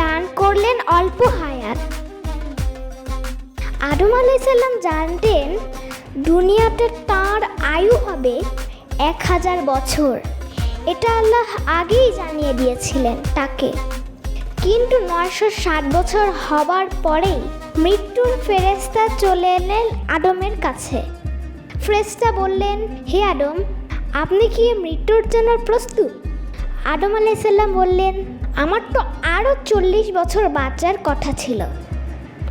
দান করলেন অল্প হায়াত। আদম আলাইসাল্লাম জানতেন, দুনিয়াতে তার আয়ু হবে এক হাজার বছর। এটা আল্লাহ আগেই জানিয়ে দিয়েছিলেন তাকে। কিন্তু নয়শো ষাট বছর হবার পরেই মৃত্যুর ফেরেস্তা চলে এলেন আদমের কাছে। ফ্রেস্তা বললেন, হে আদম, আপনি কি মৃত্যুর জন্য প্রস্তুত? আদম আলাইসাল্লাম বললেন, আমার তো আরও চল্লিশ বছর বাঁচার কথা ছিল।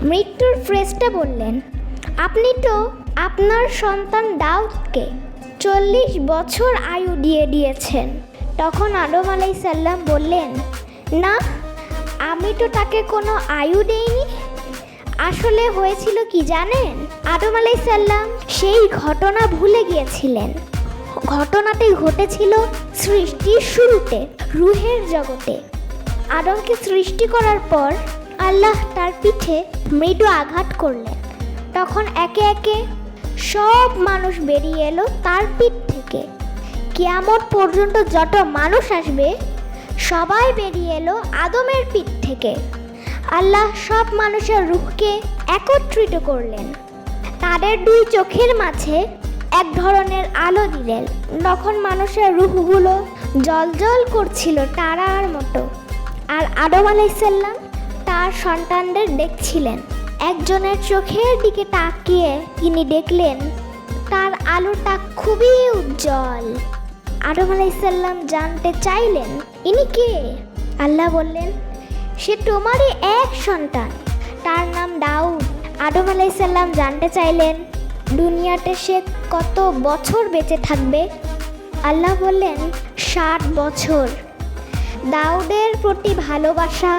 মৃত্যুর ফ্রেস্টা বললেন, আপনি তো আপনার সন্তান দাউদকে চল্লিশ বছর আয়ু দিয়ে দিয়েছেন। তখন আদম আলাইসাল্লাম বললেন, না, আমি তো তাকে কোনো আয়ু দেইনি। আসলে হয়েছিল কি জানেন? আদম আলাইসাল্লাম সেই ঘটনা ভুলে গিয়েছিলেন। ঘটনাটি ঘটেছিল সৃষ্টির শুরুতে, রুহের জগতে। আদমকে সৃষ্টি করার পর আল্লাহ তার পিঠে মৃদু আঘাত করলেন। তখন একে একে সব মানুষ বেরিয়ে এলো তার পিঠ থেকে। কিয়ামত পর্যন্ত যত মানুষ আসবে, সবাই বেরিয়ে এলো আদমের পিঠ থেকে। আল্লাহ সব মানুষের রুহকে একত্রিত করলেন। তাদের দুই চোখের মাঝে এক ধরনের আলো দিলেন। তখন মানুষের রূপগুলো জলজল করছিল তারার মতো। আর আদম আলাইসাল্লাম তার সন্তানদের দেখছিলেন। একজনের চোখের দিকে তাকিয়ে তিনি দেখলেন, তার আলোটা খুবই উজ্জ্বল। আদম আলাইসাল্লাম জানতে চাইলেন, ইনি কে? আল্লাহ বললেন সে তোমারই এক সন্তান। তার নাম দাউদ। আদম আলাইসাল্লাম জানতে চাইলেন, দুনিয়াতে সে কত বছর বেঁচে থাকবে? আল্লাহ বললেন, ষাট বছর। দাউদের প্রতি ভালোবাসা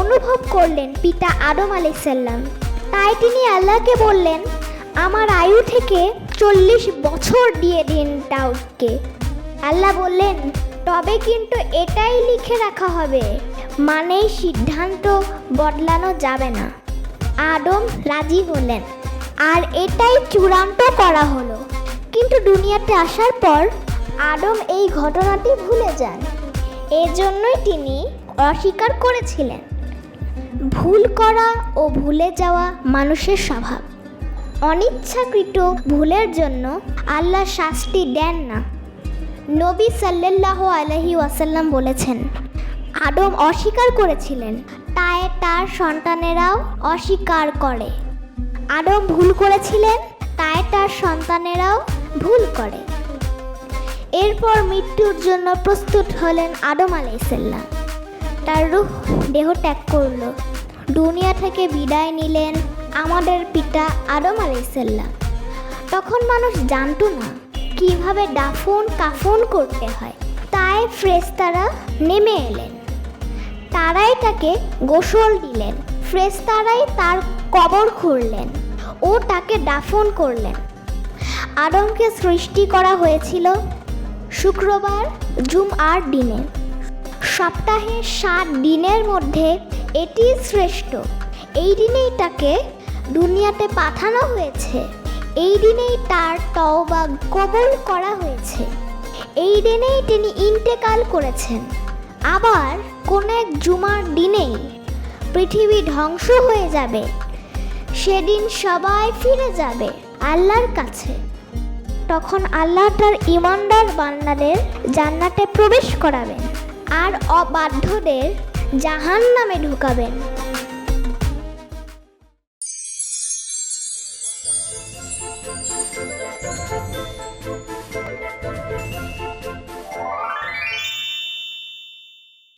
অনুভব করলেন পিতা আদম আলাইসাল্লাম তাই তিনি আল্লাহকে বললেন, আমার আয়ু থেকে চল্লিশ বছর দিয়ে দিন দাউদকে। আল্লাহ বললেন, তবে কিন্তু এটাই লিখে রাখা হবে। মানেই সিদ্ধান্ত বদলানো যাবে না। আদম রাজি হলেন। আর এটাই চূড়ান্ত করা হলো। কিন্তু দুনিয়াতে আসার পর আদম এই ঘটনাটি ভুলে যান। এজন্যই তিনি অস্বীকার করেছিলেন। ভুল করা ও ভুলে যাওয়া মানুষের স্বভাব। অনিচ্ছাকৃত ভুলের জন্য আল্লাহ শাস্তি দেন না। নবী সাল্লাল্লাহু আলহি ওয়াসাল্লাম বলেছেন আদম অস্বীকার করেছিলেন। তাই তার সন্তানেরাও অস্বীকার করে। আদম ভুল করেছিলেন, তাই তার সন্তানেরাও ভুল করে। এরপর মৃত্যুর জন্য প্রস্তুত হলেন আদম আলাইসাল্লাম তার রূহ দেহ ত্যাগ করল। দুনিয়া থেকে বিদায় নিলেন আমাদের পিতা আদম আলাইসাল্লাম তখন মানুষ জানতো না কীভাবে দাফন কাফন করতে হয়। তাই ফ্রেস্তারা নেমে এলেন। তারাই তাকে গোসল দিলেন। ফ্রেস্তারাই তার কবর খুঁড়লেন ও তাকে দাফন করলেন। আদমকে সৃষ্টি করা হয়েছিল শুক্রবার জুম জুমআর দিনে। সপ্তাহের সাত দিনের মধ্যে এটি শ্রেষ্ঠ। এই দিনেই তাকে দুনিয়াতে পাঠানো হয়েছে। এই দিনেই তার তওবা কবুল করা হয়েছে। এই দিনেই তিনি ইন্তেকাল করেছেন। আবার কোনো এক জুমার দিনেই পৃথিবী ধ্বংস হয়ে যাবে। সেদিন সবাই ফিরে যাবে আল্লাহর কাছে। তখন আল্লাহ তার ইমানদার বান্নাদের জান্নাতে প্রবেশ করাবেন আর অবাধ্যদের জাহান নামে ঢুকাবেন।